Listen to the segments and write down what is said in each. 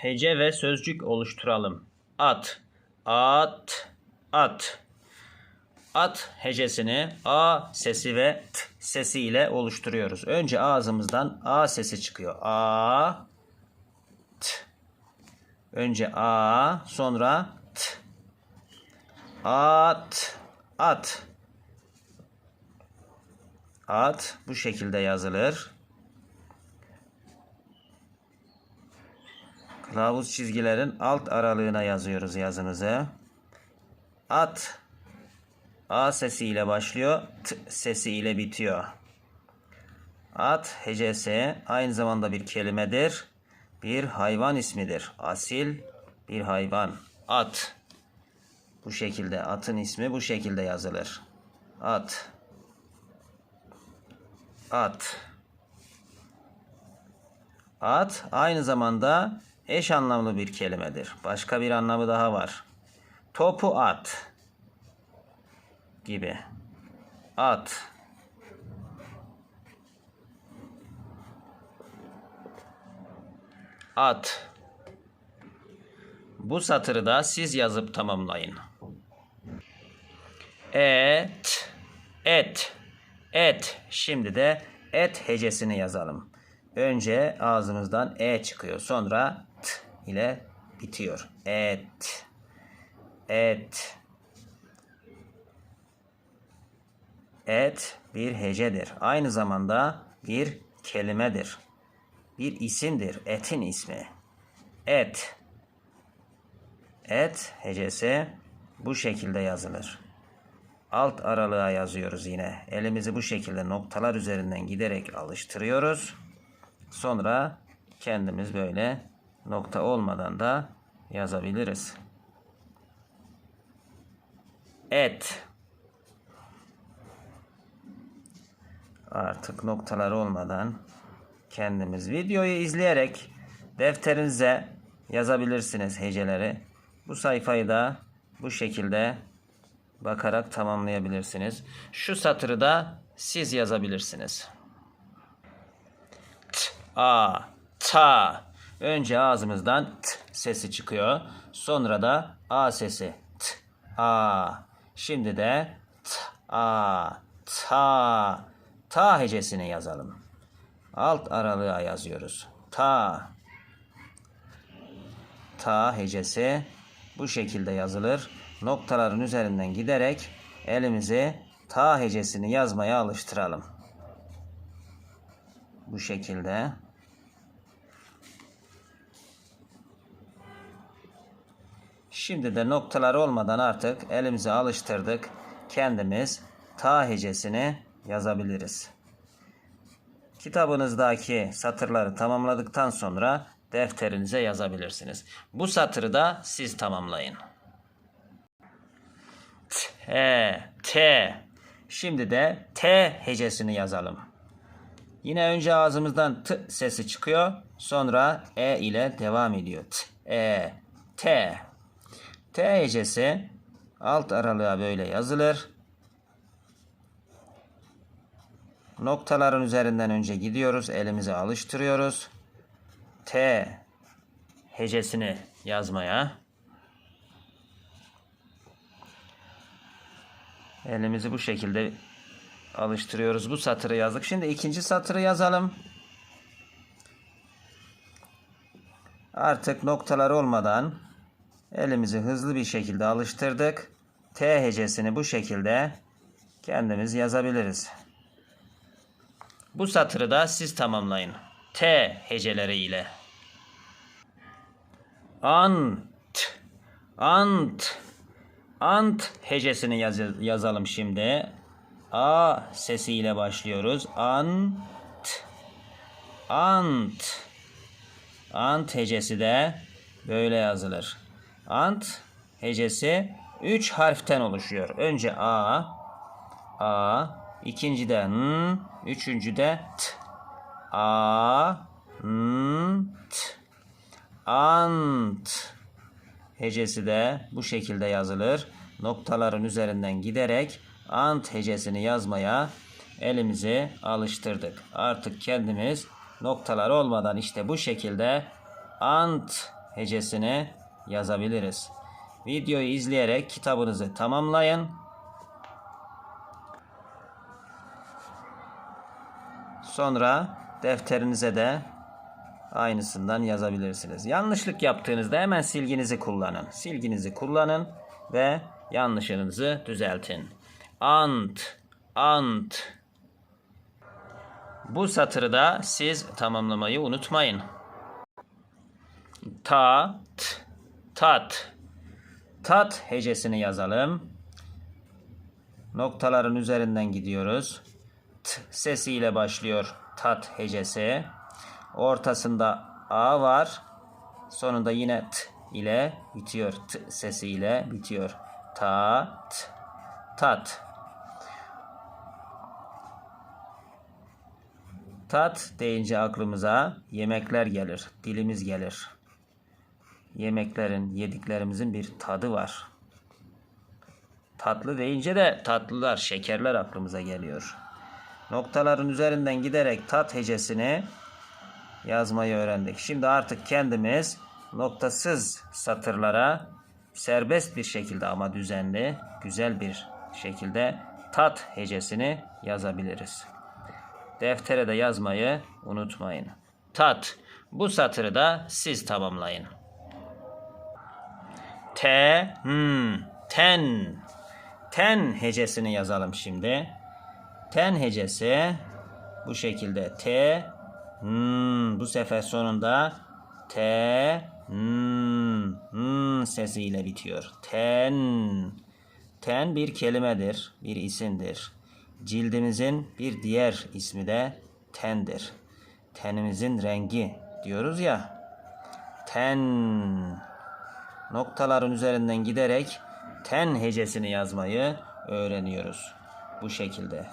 hece ve sözcük oluşturalım. At, at, at. At hecesini A sesi ve T sesi ile oluşturuyoruz. Önce ağzımızdan A sesi çıkıyor. A, T. Önce A, sonra T. At, at. At bu şekilde yazılır. Kılavuz çizgilerin alt aralığına yazıyoruz yazımızı. At A sesiyle başlıyor, T sesiyle bitiyor. At hecesi aynı zamanda bir kelimedir. Bir hayvan ismidir. Asil bir hayvan. At. Bu şekilde atın ismi bu şekilde yazılır. At. At. At aynı zamanda eş anlamlı bir kelimedir. Başka bir anlamı daha var. Topu at gibi. At. At. Bu satırı da siz yazıp tamamlayın. Et, et, et. Şimdi de et hecesini yazalım. Önce ağzımızdan e çıkıyor. Sonra ile bitiyor. Et, et. Et bir hecedir. Aynı zamanda bir kelimedir. Bir isimdir. Etin ismi. Et. Et hecesi bu şekilde yazılır. Alt aralığa yazıyoruz yine. Elimizi bu şekilde noktalar üzerinden giderek alıştırıyoruz. Sonra kendimiz böyle nokta olmadan da yazabiliriz. Et. Artık noktalar olmadan kendimiz videoyu izleyerek defterinize yazabilirsiniz heceleri. Bu sayfayı da bu şekilde bakarak tamamlayabilirsiniz. Şu satırı da siz yazabilirsiniz. T, a, ta. Önce ağzımızdan t sesi çıkıyor. Sonra da a sesi. T, a. Şimdi de t, a, ta. Ta hecesini yazalım. Alt aralığa yazıyoruz. Ta. Ta hecesi bu şekilde yazılır. Noktaların üzerinden giderek elimizi ta hecesini yazmaya alıştıralım. Bu şekilde. Şimdi de noktalar olmadan artık elimizi alıştırdık. Kendimiz ta hecesini yazabiliriz. Kitabınızdaki satırları tamamladıktan sonra defterinize yazabilirsiniz. Bu satırı da siz tamamlayın. T, T. Şimdi de T hecesini yazalım. Yine önce ağzımızdan T sesi çıkıyor. Sonra E ile devam ediyor. T, E, T. T hecesi alt aralığa böyle yazılır. Noktaların üzerinden önce gidiyoruz. Elimizi alıştırıyoruz. T hecesini yazmaya. Elimizi bu şekilde alıştırıyoruz. Bu satırı yazdık. Şimdi ikinci satırı yazalım. Artık noktalar olmadan elimizi hızlı bir şekilde alıştırdık. T hecesini bu şekilde kendimiz yazabiliriz. Bu satırı da siz tamamlayın. T heceleri ile. Ant. Ant. Ant hecesini yaz- yazalım şimdi. A sesiyle başlıyoruz. Ant. Ant. Ant hecesi de böyle yazılır. Ant hecesi 3 harften oluşuyor. Önce A, A, ikinci de N, üçüncü de T. A, N, T. Ant hecesi de bu şekilde yazılır. Noktaların üzerinden giderek ant hecesini yazmaya elimizi alıştırdık. Artık kendimiz noktalar olmadan işte bu şekilde ant hecesini yazabiliriz. Videoyu izleyerek kitabınızı tamamlayın. Sonra defterinize de aynısından yazabilirsiniz. Yanlışlık yaptığınızda hemen silginizi kullanın. Silginizi kullanın ve yanlışınızı düzeltin. Ant, ant. Bu satırı da siz tamamlamayı unutmayın. Tat, tat. Tat hecesini yazalım. Noktaların üzerinden gidiyoruz. T sesiyle başlıyor tat hecesi. Ortasında A var. Sonunda yine T ile bitiyor. T sesiyle bitiyor. Tat, tat. Tat deyince aklımıza yemekler gelir, dilimiz gelir. Yemeklerin, yediklerimizin bir tadı var. Tatlı deyince de tatlılar, şekerler aklımıza geliyor. Noktaların üzerinden giderek tat hecesini yazmayı öğrendik. Şimdi artık kendimiz noktasız satırlara serbest bir şekilde ama düzenli, güzel bir şekilde tat hecesini yazabiliriz. Deftere de yazmayı unutmayın. Tat. Bu satırı da siz tamamlayın. T, hmm, ten. Ten hecesini yazalım şimdi. Ten hecesi bu şekilde T, hmm, bu sefer sonunda T, hmm, hmm sesiyle bitiyor. Ten. Ten bir kelimedir, bir isimdir. Cildimizin bir diğer ismi de tendir. Tenimizin rengi diyoruz ya. Ten. Noktaların üzerinden giderek ten hecesini yazmayı öğreniyoruz. Bu şekilde.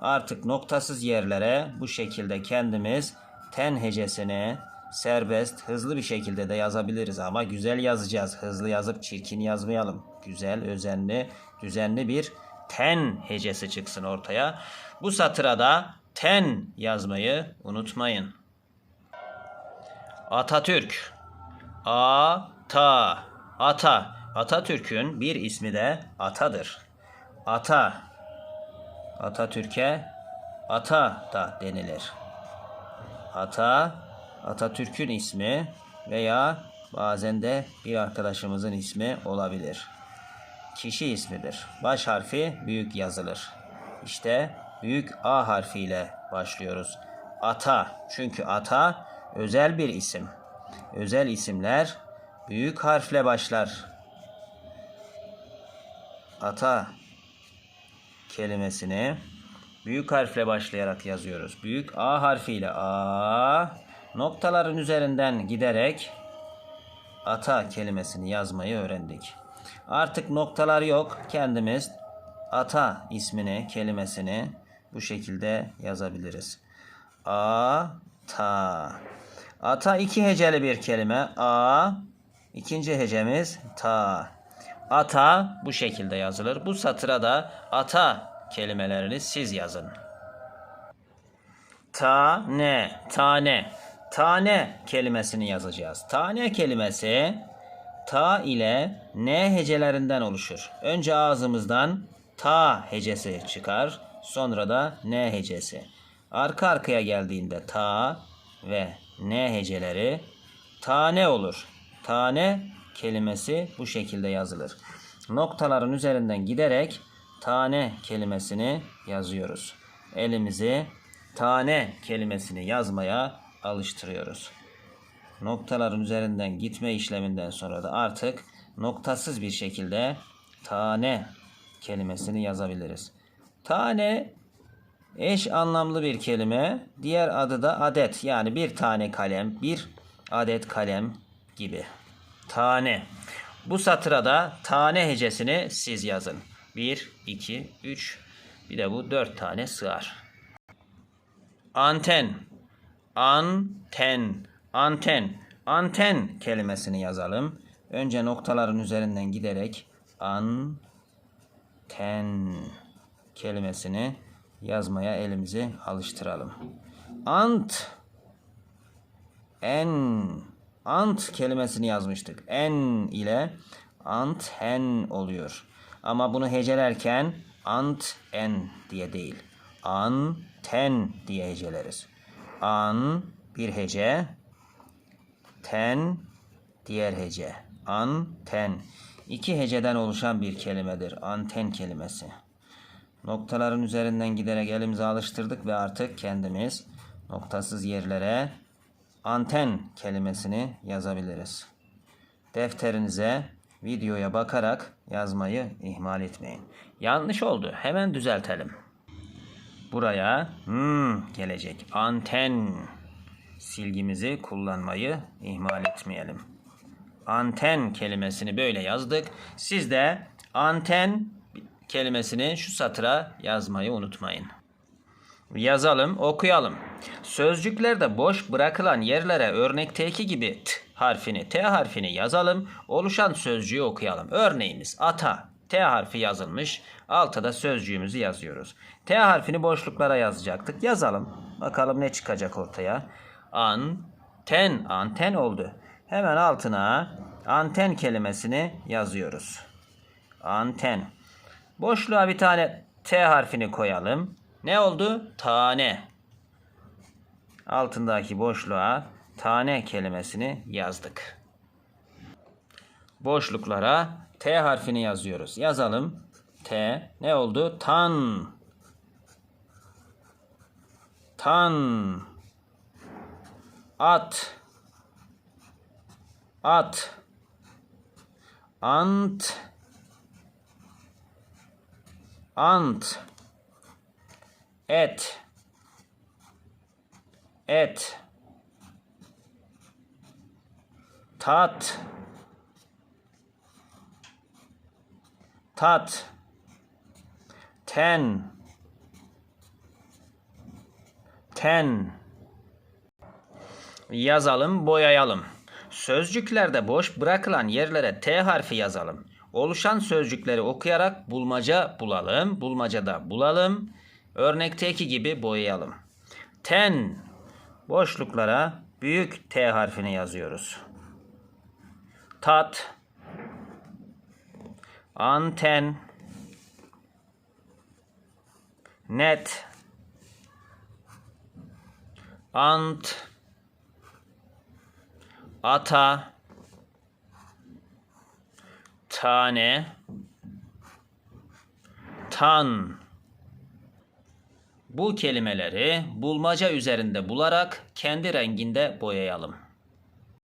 Artık noktasız yerlere bu şekilde kendimiz ten hecesini serbest, hızlı bir şekilde de yazabiliriz ama güzel yazacağız. Hızlı yazıp çirkin yazmayalım. Güzel, özenli, düzenli bir ten hecesi çıksın ortaya. Bu satıra da ten yazmayı unutmayın. Atatürk. Ata. Ata. Atatürk'ün bir ismi de atadır. Ata. Atatürk'e ata da denilir. Ata, Atatürk'ün ismi veya bazen de bir arkadaşımızın ismi olabilir. Kişi ismidir. Baş harfi büyük yazılır. İşte büyük A harfiyle başlıyoruz. Ata. Çünkü ata özel bir isim. Özel isimler büyük harfle başlar. Ata kelimesini büyük harfle başlayarak yazıyoruz. Büyük A harfiyle A noktaların üzerinden giderek ata kelimesini yazmayı öğrendik. Artık noktalar yok. Kendimiz ata ismini, kelimesini bu şekilde yazabiliriz. A ta. Ata iki heceli bir kelime. A ikinci hecemiz ta. Ata bu şekilde yazılır. Bu satıra da ata kelimelerini siz yazın. Tane, tane. Tane kelimesini yazacağız. Tane kelimesi ta ile n hecelerinden oluşur. Önce ağzımızdan ta hecesi çıkar, sonra da n hecesi. Arka arkaya geldiğinde ta ve n heceleri tane olur. Tane kelimesi bu şekilde yazılır. Noktaların üzerinden giderek tane kelimesini yazıyoruz. Elimizi tane kelimesini yazmaya alıştırıyoruz. Noktaların üzerinden gitme işleminden sonra da artık noktasız bir şekilde tane kelimesini yazabiliriz. Tane eş anlamlı bir kelime. Diğer adı da adet. Yani bir tane kalem, bir adet kalem gibi. Tane. Bu satıra da tane hecesini siz yazın. 1, 2, 3 bir de bu 4 tane sığar. Anten. Anten. Anten. Anten kelimesini yazalım. Önce noktaların üzerinden giderek anten kelimesini yazmaya elimizi alıştıralım. Ant en ant kelimesini yazmıştık. En ile anten oluyor. Ama bunu hecelerken ant en diye değil. Anten diye heceleriz. An bir hece, ten diğer hece. Anten. İki heceden oluşan bir kelimedir. Anten kelimesi. Noktaların üzerinden giderek elimizi alıştırdık ve artık kendimiz noktasız yerlere anten kelimesini yazabiliriz. Defterinize videoya bakarak yazmayı ihmal etmeyin. Yanlış oldu. Hemen düzeltelim. Buraya hmm gelecek. Anten silgimizi kullanmayı ihmal etmeyelim. Anten kelimesini böyle yazdık. Siz de anten kelimesini şu satıra yazmayı unutmayın. Yazalım, okuyalım. Sözcüklerde boş bırakılan yerlere örnekteki gibi t harfini, t harfini yazalım. Oluşan sözcüğü okuyalım. Örneğimiz ata. T harfi yazılmış. Altta da sözcüğümüzü yazıyoruz. T harfini boşluklara yazacaktık. Yazalım. Bakalım ne çıkacak ortaya. Anten, anten oldu. Hemen altına anten kelimesini yazıyoruz. Anten. Boşluğa bir tane T harfini koyalım. Ne oldu? Tane. Altındaki boşluğa tane kelimesini yazdık. Boşluklara T harfini yazıyoruz. Yazalım. T ne oldu? Tan. Tan. At. At. Ant. Ant. Et. Et. Tat. Tat. Ten. Ten. Yazalım, boyayalım. Sözcüklerde boş bırakılan yerlere T harfi yazalım. Oluşan sözcükleri okuyarak bulmaca bulalım. Bulmacada bulalım. Örnekteki gibi boyayalım. Ten. Boşluklara büyük T harfini yazıyoruz. Tat. Anten. Net. Ant. Ata. Tane. Tan. Bu kelimeleri bulmaca üzerinde bularak kendi renginde boyayalım.